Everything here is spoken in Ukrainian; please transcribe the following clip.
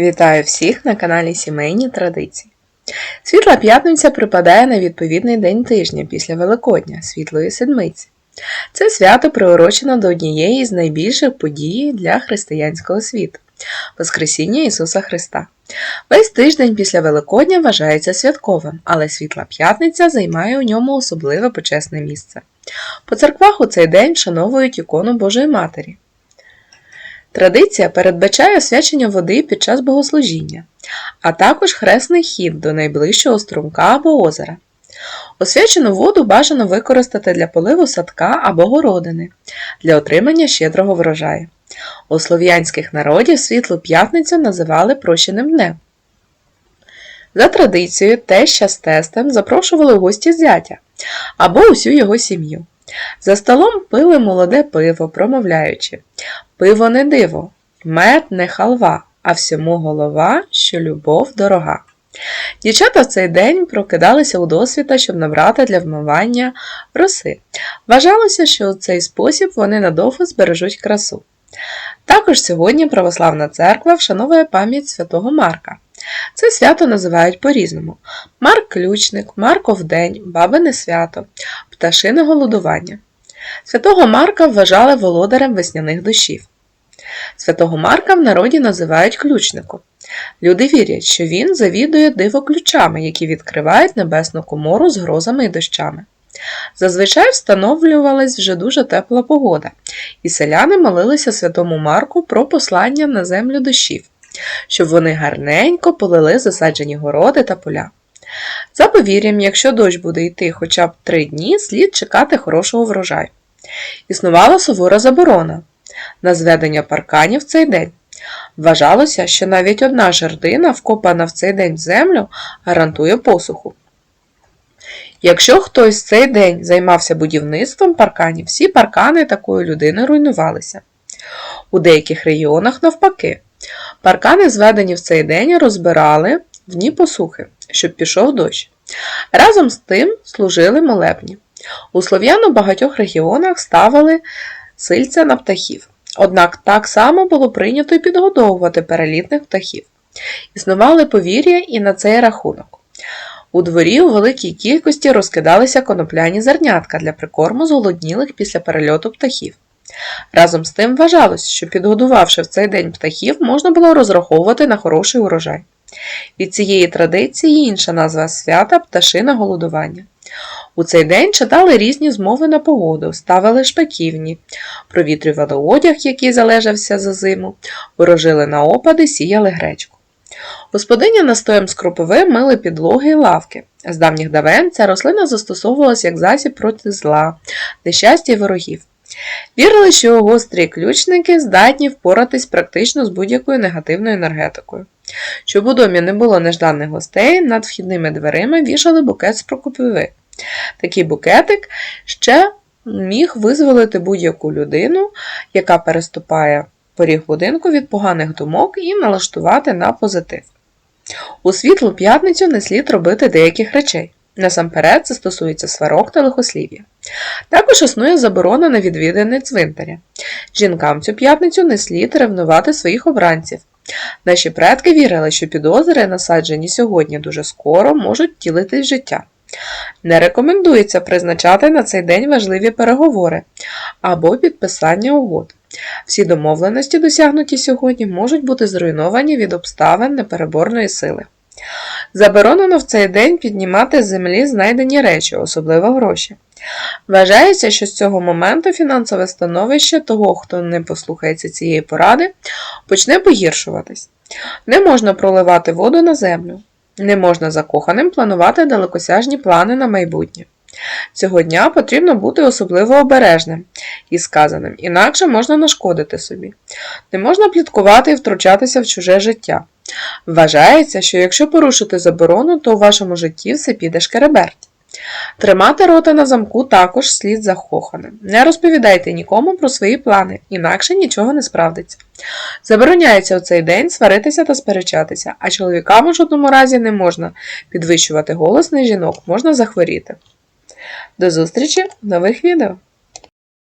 Вітаю всіх на каналі Сімейні Традиції. Світла п'ятниця припадає на відповідний день тижня після Великодня, Світлої Седмиці. Це свято приурочено до однієї з найбільших подій для християнського світу Воскресіння Ісуса Христа. Весь тиждень після Великодня вважається святковим, але Світла П'ятниця займає у ньому особливе почесне місце. По церквах у цей день вшановують ікону Божої Матері. Традиція передбачає освячення води під час богослужіння, а також хресний хід до найближчого струмка або озера. Освячену воду бажано використати для поливу садка або городини, для отримання щедрого врожаю. У слов'янських народів світлу п'ятницю називали прощеним днем. За традицією, теща з тестем запрошували у гості зятя або усю його сім'ю. За столом пили молоде пиво, промовляючи Пиво не диво, мед не халва, а всьому голова, що любов дорога. Дівчата в цей день прокидалися у досвіта, щоб набрати для вмивання роси. Вважалося, що у цей спосіб вони надовго збережуть красу. Також сьогодні Православна церква вшановує пам'ять святого Марка. Це свято називають по-різному: Марк Ключник, Марков день, Бабине свято, Пташине голодування. Святого Марка вважали володарем весняних дощів. Святого Марка в народі називають ключником. Люди вірять, що він завідує дивоключами, які відкривають небесну комору з грозами і дощами. Зазвичай встановлювалась вже дуже тепла погода, і селяни молилися святому Марку про послання на землю дощів, щоб вони гарненько полили засаджені городи та поля. За повір'ям, якщо дощ буде йти хоча б три дні, слід чекати хорошого врожаю. Існувала сувора заборона на зведення парканів в цей день. Вважалося, що навіть одна жердина, вкопана в цей день в землю, гарантує посуху. Якщо хтось цей день займався будівництвом парканів, всі паркани такої людини руйнувалися. У деяких регіонах, навпаки, паркани, зведені в цей день, розбирали в дні посухи, щоб пішов дощ. Разом з тим служили молебні. У слов'ян у багатьох регіонах ставили сильця на птахів. Однак так само було прийнято й підгодовувати перелітних птахів. Існували повір'я і на цей рахунок. У дворі у великій кількості розкидалися конопляні зернятка для прикорму зголоднілих після перельоту птахів. Разом з тим вважалось, що підгодувавши в цей день птахів, можна було розраховувати на хороший урожай. Від цієї традиції інша назва свята пташине голодування. У цей день читали різні змови на погоду, ставили шпаківні, провітрювали одяг, який залежався за зиму, ворожили на опади, сіяли гречку. Господиня настоєм з кропиви мили підлоги і лавки. З давніх давен ця рослина застосовувалася як засіб проти зла, нещастя і ворогів. Вірили, що гострі ключники здатні впоратись практично з будь-якою негативною енергетикою. Щоб у домі не було нежданих гостей, над вхідними дверима вішали букет з прокопиви. Такий букетик ще міг визволити будь-яку людину, яка переступає поріг будинку від поганих думок і налаштувати на позитив. У світлу п'ятницю не слід робити деяких речей. Насамперед, це стосується сварок та лихослів'я. Також існує заборона на відвідини цвинтаря. Жінкам цю п'ятницю не слід ревнувати своїх обранців. Наші предки вірили, що підозри, насаджені сьогодні дуже скоро, можуть тілити життя. Не рекомендується призначати на цей день важливі переговори або підписання угод. Всі домовленості, досягнуті сьогодні, можуть бути зруйновані від обставин непереборної сили. Заборонено в цей день піднімати з землі знайдені речі, особливо гроші. Вважається, що з цього моменту фінансове становище того, хто не послухається цієї поради, почне погіршуватись. Не можна проливати воду на землю. Не можна закоханим планувати далекосяжні плани на майбутнє. Цього дня потрібно бути особливо обережним і сказаним, інакше можна нашкодити собі. Не можна пліткувати і втручатися в чуже життя. Вважається, що якщо порушити заборону, то у вашому житті все піде шкереберть. Тримати рота на замку також слід захоханим. Не розповідайте нікому про свої плани, інакше нічого не справдиться. Забороняється у цей день сваритися та сперечатися, а чоловікам у жодному разі не можна підвищувати голос на жінок, можна захворіти. До зустрічі в нових відео!